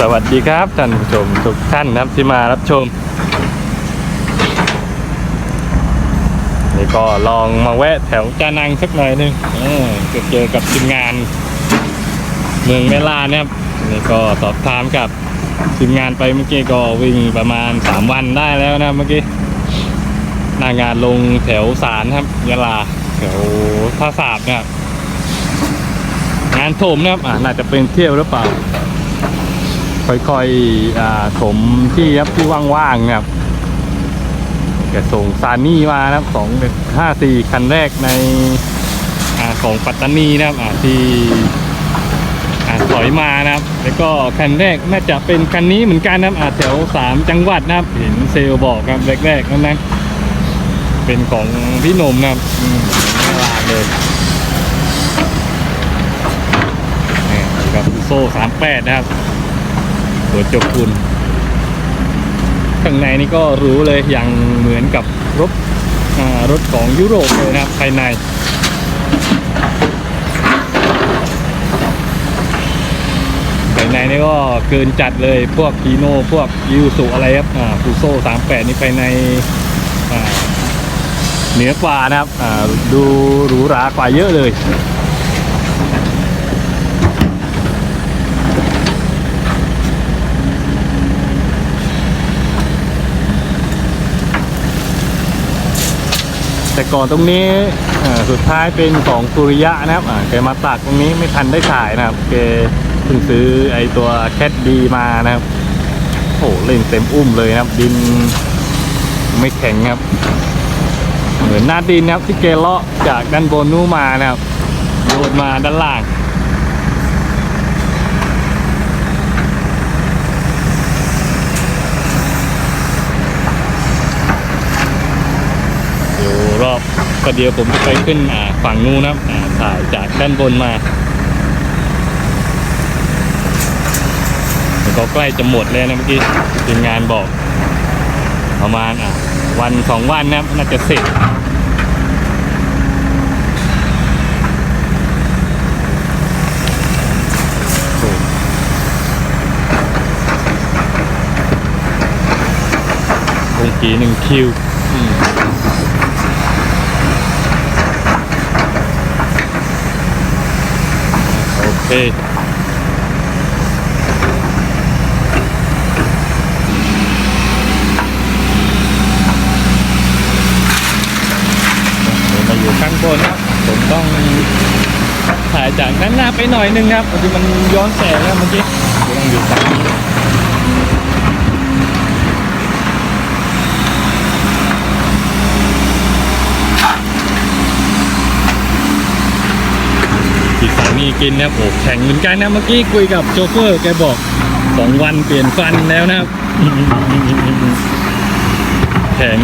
สวัสดีครับท่านผู้ชมทุกท่านนะครับที่มารับชม นี่ก็ลองมาแวะแถวจานังสักหน่อยหนึงเออจะเจอกับทีมงาน เมืองเมลานะครับนี่ก็สอบถามกับทีมงานไปเมื่อกี้ก็วิ่งประมาณ 3 วันได้แล้วนะเมื่อกี้หน้างานลงแถวสารครับยะลาแถวท่าสาบนะครับงานโถมนะครับอ่าน่าจะเป็นเที่ยวหรือเปล่า ค่อยๆถมที่ครับที่ว่างๆนะครับแกส่งซานี่มานะครับของห้าสี่คันแรกในอของปัตตานีนะครับที่ถอยมานะครับ แล้วก็คันแรกน่าจะเป็นคันนี้เหมือนกันนะครับแถวสามจังหวัดนะครับเห็นเซลล์บอกครับแรกๆนั่นนะเป็นของพี่หนมนะครับน่ารักเลยนี่กับโซ่สามแปดนะครับ ตัวจบคุณข้างในนี่ก็หรู้เลยอย่างเหมือนกับรถรถของยุโรปเลยนะครับภายในภายในนี่ก็เกินจัดเลยพวกพีโน่พวกยูสุอะไรครับฟูโซ่สามแปดนี่ภายในเหนือกว่านะครับดูหรูหรากว่าเยอะเลย แต่ก่อนตรงนี้สุดท้ายเป็นของสุริยะนะครับแกมาตักตรงนี้ไม่ทันได้ถ่ายนะครับแกเพิ่งซื้อไอตัวแคดดีมานะครับโอ้เล่นเต็มอุ้มเลยนะครับ ดินไม่แข็งครับ เหมือนหน้าดินนะครับที่แกเลาะจากด้านบนนู้มานะครับโยนมาด้านล่างูรอบก็เดียวผมจะไปขึ้นอ่าฝั่งนู้นนะถ่ายจากด้านบนมาแล้วก็ใกล้จะหมดแล้วนะเมื่อกี้ทีมงานบอก ประมาณอะวันสองวันนะน่าจะเสร็จโอ้องกีหนึ่งคิวอืม โอ เคมาอยู่ข้างบนครับผมต้องถ่ายจากด้านหน้าไปหน่อยนึงครับพอดีมันย้อนแสงแล้วเมื่อกี้เดี๋ยวต้องอยู่ตรงนี้ ที่สามีกินนะครับโอ้แข็งเหมือนกันนะเมื่อกี้คุยกับโชเฟอร์แกบอกสองวันเปลี่ยนฟันแล้วนะครับแข็ง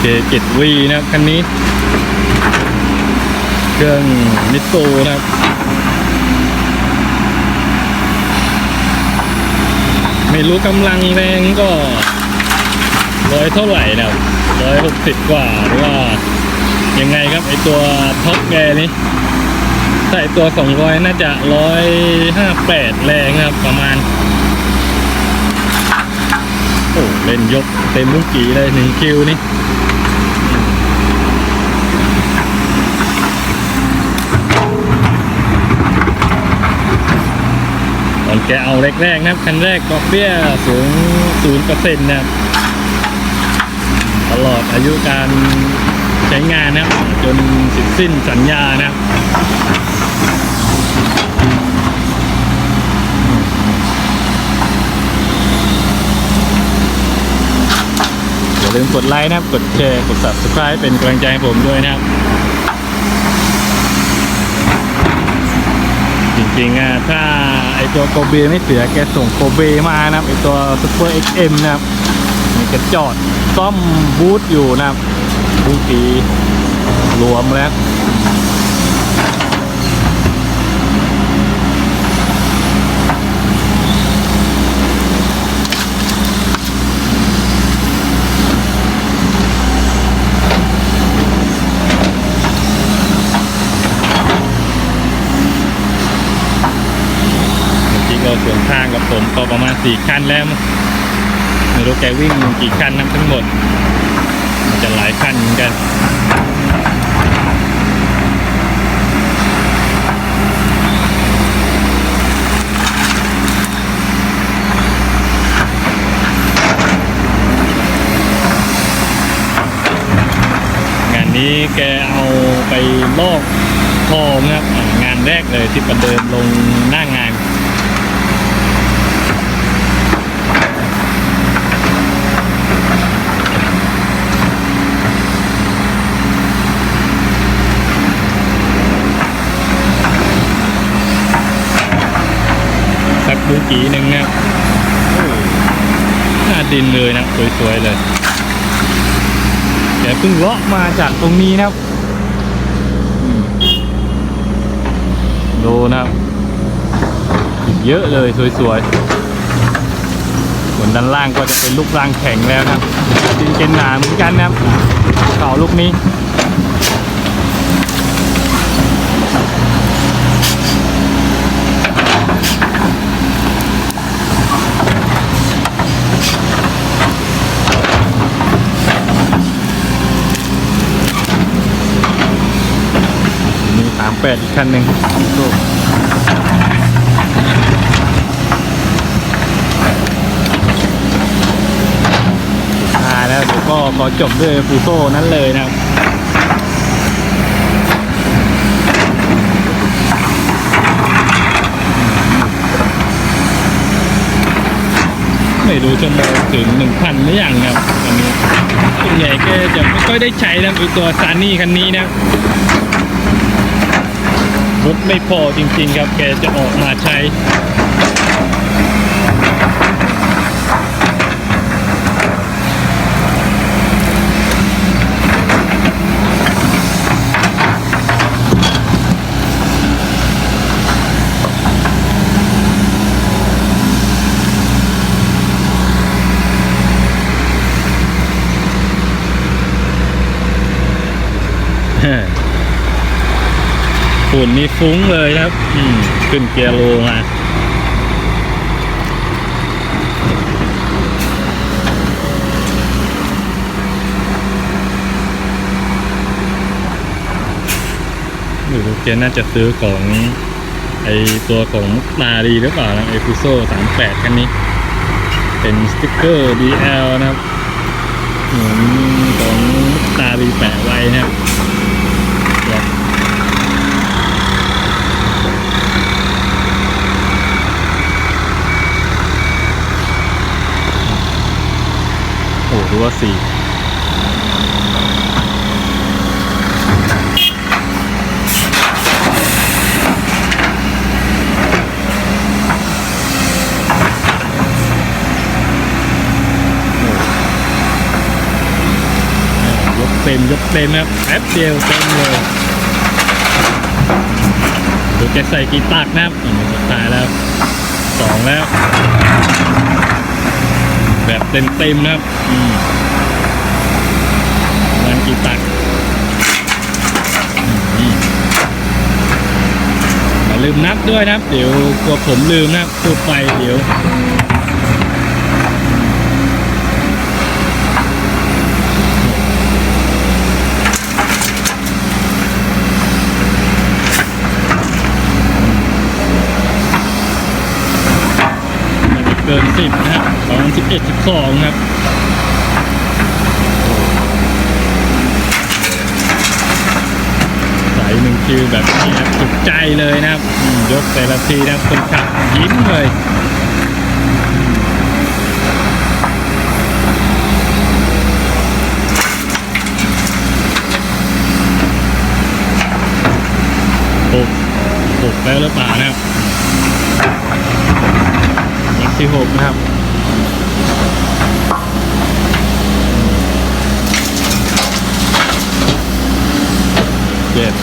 เจเจ็ดวีนะครับคันนี้ เครื่องมิตูนะครับไม่รู้กำลังแรงก็ ร้อยเท่าไหร่นะครับร้อยหกสิบกว่าหรือว่ายังไงครับไอตัวท็อปแกนี้ถ้าไอตัวสองร้อยน่าจะร้อยห้าแปดแรงครับประมาณโอ้เล่นยกเต็มลูกกีเลยหนึ่งคิวนี่ตอนแกเอาแรกๆนะครับคันแรกดอกเบี้ยสูงศูนย์เปอร์เซ็นต์นะครับ ลอดอายุการใช้งานนะครับจนสิ้นสิ้นสัญญานะอย่าลืมกดไลค์นะครับกดแชร์กด subscribe เป็นกำลังใจให้ผมด้วยนะครับ จริงๆอะถ้าไอตัวโกเบไม่เสียแกส่งโกเบมานะครับไอตัว Super XM นะครับ จะจอดซ่อมบูธอยู่นะครับูธีรวมแล้วส่วนข้างกับผมก็ประมาณสี่คันแล้ว ไม่รู้แกวิ่งกี่คันนะทั้งหมด มันจะหลายคันเหมือนกันงานนี้แกเอาไปลอกทองครับอ่างานแรกเลยที่ประเดิมลงหน้างาน สั กีหนึ่งนะหน้าดินเลยนะสวยๆเลยแกเพิ่งเลาะมาจากตรงนี้นะครับดูนะครับอีกเยอะเลยสวยๆส่วนด้านล่างก็จะเป็นลูกรังแข็งแล้วนะดินเป็นหนาเหมือนกันนะครับเสาลูกนี้ มีสามแป ดอีกคันหนึ่งลูกอ่าแล้วเดี๋ยวก็ขอจบด้วยฟูโซ่นั้นเลยนะครับไม่รู้ชั่วโมงถึงหนึ่งพันหรือยังครับตอนนี้ส่วนใหญ่แกจะไม่ค่อยได้ใช้นะไอตัวซานี่คันนี้นะ รถไม่พอจริง ๆ ครับ แกจะออกมาใช้ ฝุ่นนี่ฟุ้งเลยครับ อืมขึ้นเกียร์โลมาหรือแกน่าจะซื้อของไอตัวของมุกนาดีหรือเปล่านะไอฟูโซ่สามแปดคันนี้ เป็นสติ๊กเกอร์ DL นะครับเหมือนของมุกนาดีแปะไว้นะครับ หรู้ว่าสี่ยกเต็มยกเต็มครับแป๊บเดียวเต็มเลยดูแกใส่กี่ตักนะครับอะสุดท้ายแล้วสองแล้ว แบบเต็มๆนะครับอืมมันกี่ตักอืมอย่าลืมนับด้วยนะครับ เดี๋ยวกลัวผมลืมนะครับพูดไปเดี๋ยว นจะเกินสิบนะครับประมาณสิบเอ็ดสิบสองครับใสายหนึ่งคิวแบบนี้ครับถูกใจเลยนะครับ ยกแต่ละทีนะครับคนขับยิ้มเลยหกหกแล้วหรือเปล่านะครับ ที่หกนะครับ เจ็ด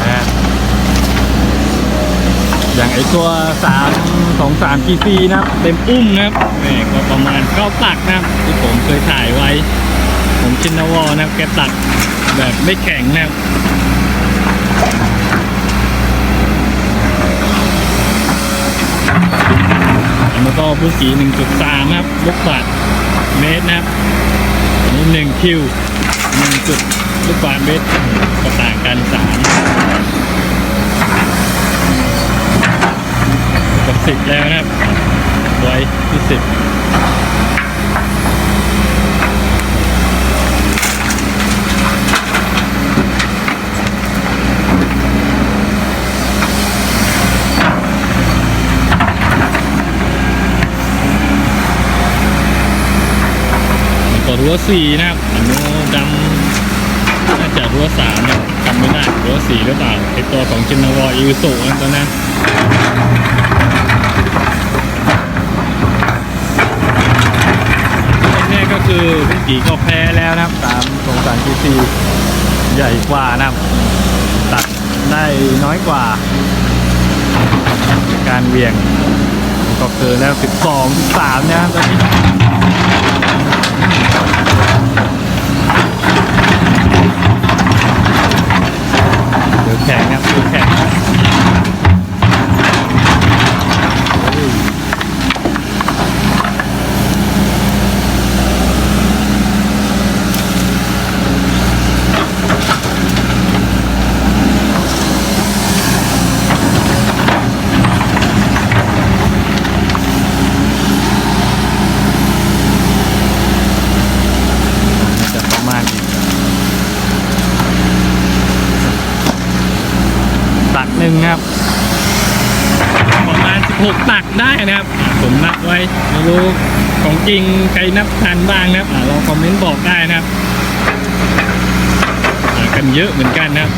แปด อย่างไอ ตัว3 2 3 GC นะครับ เต็มอุ้มนะครับนี่ก็ประมาณเก้าตักนะครับที่ผมเคยถ่ายไว้ ผมชินนวอนะครับแกตักแบบไม่แข็งนะครับแล้วก็บุกี1.3 นะครับลูกบาศก์เมตรนะครับอันนี้1คิว1จุดลูกบาศก์เมตรก็ต่างกัน3 กับ10แล้วนะครับไว้ที่10แล้วก็รั้ว4นะครับอันนู้ดำน่าจะรั้ว3นะจำไม่ได้รั้ว4หรือเปล่าไอตัวของจินนาวออิวสุนะตัวนั้น ก็คือพี่กีก็แพ้แล้วนะครับตามสงสารทีซีใหญ่กว่านะครับ ตัดได้น้อยกว่า การเวียงก็เกินแล้ว 12 13นะครับตอนนี้เดือแข็งนะครับเดือแข็งโอ้ย น่าจะประมาณอีกตักหนึ่งครับ ประ กตักได้นะครับ ผมนับไว้ไม่รู้ของจริงใครนับทันบ้างนะครับลองคอมเมนต์บอกได้นะครับกันเยอะเหมือนกันนะครับ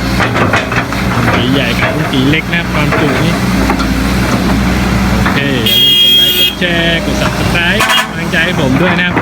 สีใหญ่กับสีเล็กนะครับความจุนี่โอเคอย่าลืมกดไลค์กดแชร์กด subscribe กำลังใจให้ผมด้วยนะครับ